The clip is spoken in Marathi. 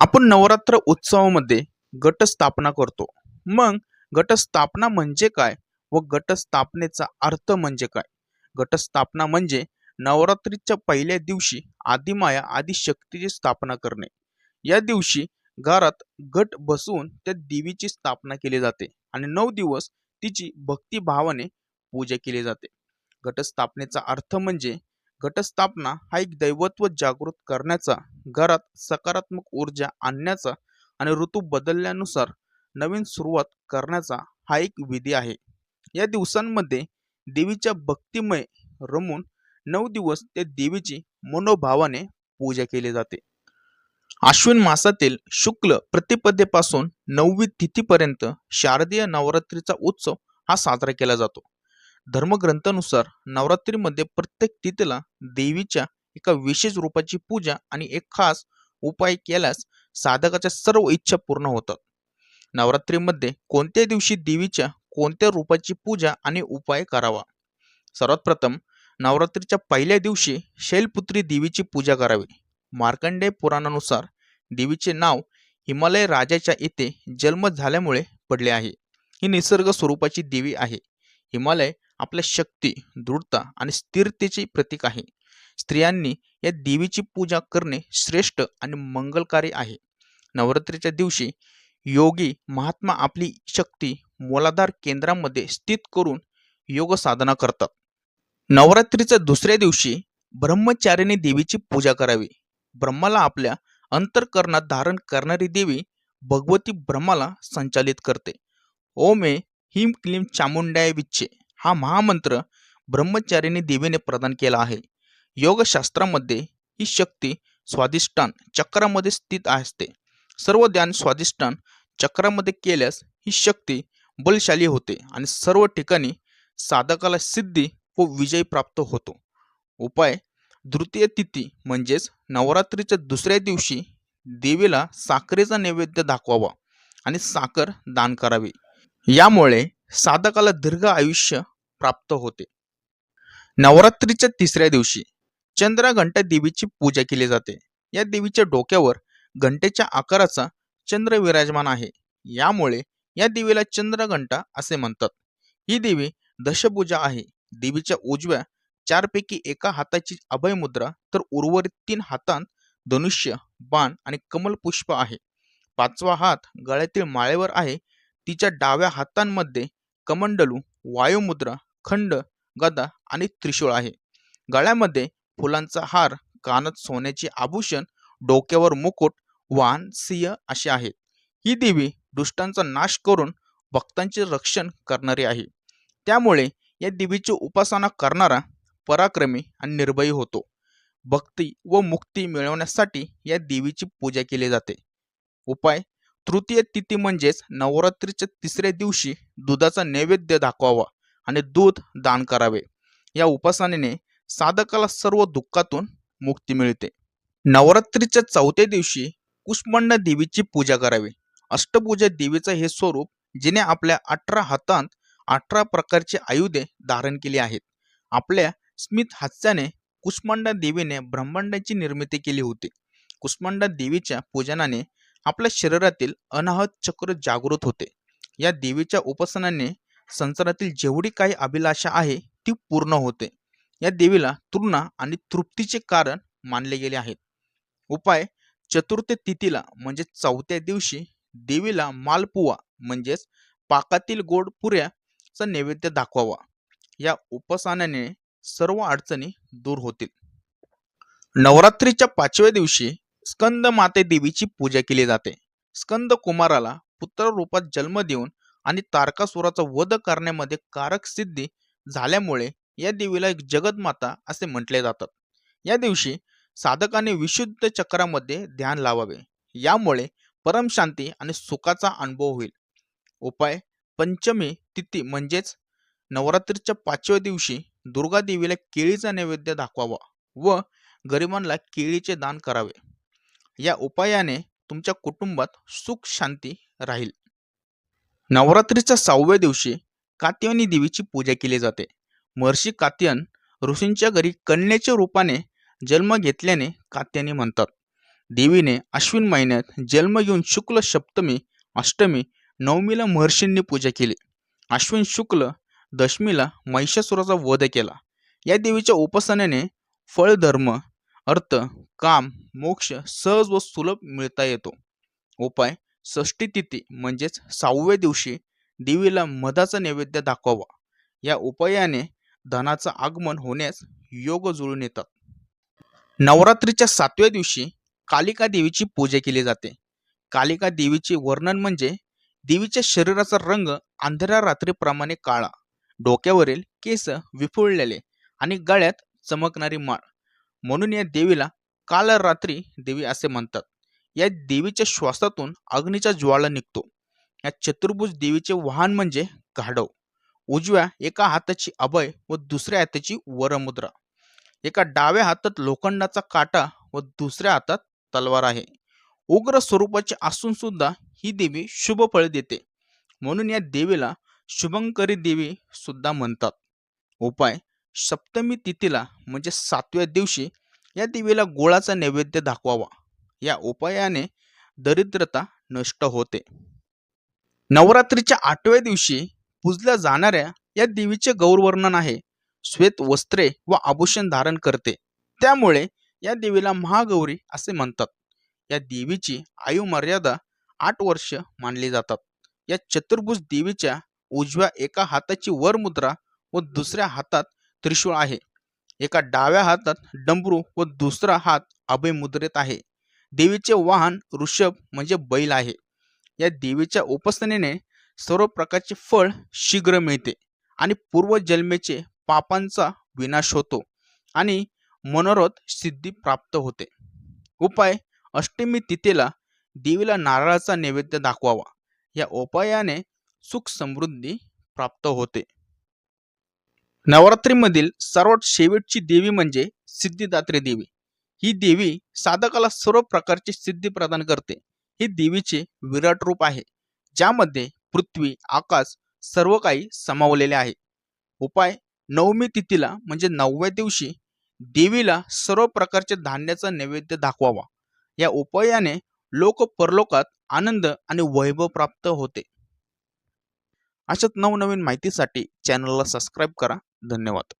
आपण नवरात्र उत्सवामध्ये गटस्थापना करतो. मग गटस्थापना म्हणजे काय व गटस्थापनेचा अर्थ म्हणजे काय? गटस्थापना म्हणजे नवरात्रीच्या पहिल्या दिवशी आदिमाया आदिशक्तीची स्थापना करणे. या दिवशी घरात गट बसवून त्या देवीची स्थापना केली जाते आणि नऊ दिवस तिची भक्तिभावाने पूजा केली जाते. गटस्थापनेचा अर्थ म्हणजे घटस्थापना हा एक दैवत्व जागृत करण्याचा घरात सकारात्मक ऊर्जा आणण्याचा आणि ऋतू बदलल्यानुसार नवीन सुरुवात करण्याचा हा एक विधी आहे. या दिवसांमध्ये देवीच्या भक्तिमय रमून नऊ दिवस त्या देवीची मनोभावाने पूजा केली जाते. आश्विन मासातील शुक्ल प्रतिपदेपासून नववी तिथीपर्यंत शारदीय नवरात्रीचा उत्सव हा साजरा केला जातो. धर्मग्रंथानुसार नवरात्रीमध्ये प्रत्येक तिथीला देवीच्या एका विशेष रूपाची पूजा आणि एक खास उपाय केल्यास साधकाच्या सर्व इच्छा पूर्ण होतात. नवरात्रीमध्ये कोणत्या दिवशी देवीच्या कोणत्या रूपाची पूजा आणि उपाय करावा? सर्वात प्रथम नवरात्रीच्या पहिल्या दिवशी शैलपुत्री देवीची पूजा करावी. मार्कंडेय पुराणानुसार देवीचे नाव हिमालय राजाच्या येथे जन्म झाल्यामुळे पडले आहे. ही निसर्ग स्वरूपाची देवी आहे. हिमालय आपल्या शक्ती दृढता आणि स्थिरतेचे प्रतीक आहे. स्त्रियांनी या देवीची पूजा करणे श्रेष्ठ आणि मंगलकारी आहे. नवरात्रीच्या दिवशी योगी महात्मा आपली शक्ती मोलाधार केंद्रामध्ये स्थित करून योग साधना करतात. नवरात्रीच्या दुसऱ्या दिवशी ब्रह्मचारिणी देवीची पूजा करावी. ब्रह्माला आपल्या अंतर्करणात धारण करणारी देवी भगवती ब्रह्माला संचालित करते. ओमे हिम क्लीम चामुंडाय विच्छे हा महामंत्र ब्रह्मचारिणी देवीने प्रदान केला आहे. योगशास्त्रामध्ये ही शक्ती स्वादिष्टान चक्रामध्ये स्थित असते. सर्व ध्यान स्वादिष्टान चक्रामध्ये केल्यास ही शक्ती बलशाली होते आणि सर्व ठिकाणी साधकाला सिद्धी व विजय प्राप्त होतो. उपाय तृतीय तिथी म्हणजेच नवरात्रीच्या दुसऱ्या दिवशी देवीला साखरेचा नैवेद्य दाखवावा आणि साखर दान करावी. यामुळे साधकाला दीर्घ आयुष्य प्राप्त होते. नवरात्रीच्या तिसऱ्या दिवशी चंद्रघंटा देवीची पूजा केली जाते. या देवीच्या डोक्यावर घंटेच्या आकाराचा चंद्र विराजमान आहे. यामुळे या देवीला चंद्रघंटा असे म्हणतात. ही देवी दशभुजा आहे. देवीच्या उजव्या चारपैकी एका हाताची अभय मुद्रा तर उर्वरित तीन हातांत धनुष्य बाण आणि कमल पुष्प आहे. पाचवा हात गळ्यातील माळेवर आहे. तिच्या डाव्या हातांमध्ये कमंडलू वायुमुद्रा खंड गदा आणि त्रिशूळ आहे. गळ्यामध्ये फुलांचा हार कानात सोन्याचे आभूषण डोक्यावर मुकुट वाहन सिंह असे आहेत ही देवी दुष्टांचा नाश करून भक्तांचे रक्षण करणारी आहे. त्यामुळे या देवीची उपासना करणारा पराक्रमी आणि निर्भयी होतो. भक्ती व मुक्ती मिळवण्यासाठी या देवीची पूजा केली जाते. उपाय तृतीय तिथी म्हणजेच नवरात्रीच्या तिसऱ्या दिवशी दुधाचा नैवेद्य दाखवावा. आणि दूध दान करावे. या उपासनेने साधकाला सर्व दुःखातून मुक्ती मिळते. नवरात्रीच्या चौथ्या दिवशी कुष्मंड देवीची पूजा करावी. अष्टपूजा देवीचं हे स्वरूप जिने आपल्या अठरा हातांत अठरा प्रकारचे आयुधे धारण केली आहेत. आपल्या स्मित हास्याने कुष्मांडा देवीने ब्रह्मांडाची निर्मिती केली होती. कुष्मांडा देवीच्या पूजनाने आपल्या शरीरातील अनाहत चक्र जागृत होते. या देवीच्या उपासनाने संसारातील जेवढी काही अभिलाषा आहे ती पूर्ण होते. या देवीला तृणा आणि तृप्तीचे कारण मानले गेले आहेत. उपाय चतुर्थ तिथीला म्हणजे चौथ्या दिवशी देवीला मालपुवा म्हणजेच पाकातील गोड पुऱ्याचा नैवेद्य दाखवावा. या उपासनाने सर्व अडचणी दूर होतील. नवरात्रीच्या पाचव्या दिवशी स्कंद माते देवीची पूजा केली जाते. स्कंद कुमाराला पुत्र रूपात जन्म देऊन आणि तारकासुराचा वध करण्यामध्ये कारक सिद्धी झाल्यामुळे या देवीला एक जगदमाता असे म्हटले जातात. या दिवशी साधकाने विशुद्ध चक्रामध्ये ध्यान लावावे. यामुळे परमशांती आणि सुखाचा अनुभव होईल. उपाय पंचमी तिथी म्हणजेच नवरात्रीच्या पाचव्या दिवशी दुर्गा देवीला केळीचा नैवेद्य दाखवावा व गरिबांना केळीचे दान करावे. या उपायाने तुमच्या कुटुंबात सुख शांती राहील. नवरात्रीच्या सहाव्या दिवशी कात्यायनी देवीची पूजा केली जाते. महर्षी कात्यायन ऋषींच्या घरी कन्येच्या रूपाने जन्म घेतल्याने कात्यायनी म्हणतात देवीने अश्विन महिन्यात जन्म घेऊन शुक्ल सप्तमी अष्टमी नवमीला महर्षींनी पूजा केली. अश्विन शुक्ल दशमीला महिषासुराचा वध केला. या देवीच्या उपासनेने फळधर्म अर्थ काम मोक्ष सहज व सुलभ मिळता येतो. उपाय षष्टी तिथी म्हणजेच सहाव्या दिवशी देवीला मधाचा नैवेद्य दाखवावा. या उपायाने धनाचं आगमन होण्यास योग जुळून येतात. नवरात्रीच्या सातव्या दिवशी कालिका देवीची पूजा केली जाते. कालिका देवीचे वर्णन म्हणजे देवीच्या शरीराचा रंग अंधेरा रात्रीप्रमाणे काळा डोक्यावरील केस विफुळलेले आणि गळ्यात चमकणारी माळ. म्हणून या देवीला काल रात्री देवी असे म्हणतात. या देवीच्या श्वासातून अग्नीचा ज्वाळा निघतो. या चतुर्भुज देवीचे वाहन म्हणजे गाढव. उजव्या एका हाताची अभय व दुसऱ्या हाताची वरमुद्रा. एका डाव्या हातात लोखंडाचा काटा व दुसऱ्या हातात तलवार आहे. उग्र स्वरूपाची असून सुद्धा ही देवी शुभ फळ देते. म्हणून या देवीला शुभंकरी देवी सुद्धा म्हणतात. उपाय सप्तमी तिथीला म्हणजे सातव्या दिवशी या देवीला गोळाचा नैवेद्य दाखवावा. या उपायाने दरिद्रता नष्ट होते. नवरात्रीच्या आठव्या दिवशी पूजल्या जाणाऱ्या या देवीचे गौरवर्णन आहे. श्वेत वस्त्रे व आभूषण धारण करते. त्यामुळे या देवीला महागौरी असे म्हणतात. या देवीची आयु मर्यादा आठ वर्ष मानली जातात. या चतुर्भुज देवीच्या उजव्या एका हाताची वर मुद्रा व दुसऱ्या हातात त्रिशूळ आहे. एका डाव्या हातात डमरू व दुसरा हात अभय मुद्रेत आहे. देवीचे वाहन ऋषभ म्हणजे बैल आहे. या देवीच्या उपासनेने सर्व प्रकारचे फळ शीघ्र मिळते आणि पूर्वजन्मेचे पापांचा विनाश होतो आणि मनोरथ सिद्धी प्राप्त होते. उपाय अष्टमी तिथेला देवीला नारळाचा नैवेद्य दाखवावा. या उपायाने सुख समृद्धी प्राप्त होते. नवरात्रीमधील सर्वात शेवटची देवी म्हणजे सिद्धिदात्री देवी. ही देवी साधकाला सर्व प्रकारची सिद्धी प्रदान करते. ही देवीचे विराट रूप आहे ज्यामध्ये पृथ्वी आकाश सर्व काही समावलेले आहे. उपाय नवमी तिथीला म्हणजे नवव्या दिवशी देवीला सर्व प्रकारचे धान्याचा नैवेद्य दाखवावा. या उपायाने लोक परलोकात आनंद आणि वैभव प्राप्त होते. अशाच नवनवीन माहितीसाठी चॅनलला सबस्क्राईब करा. धन्यवाद.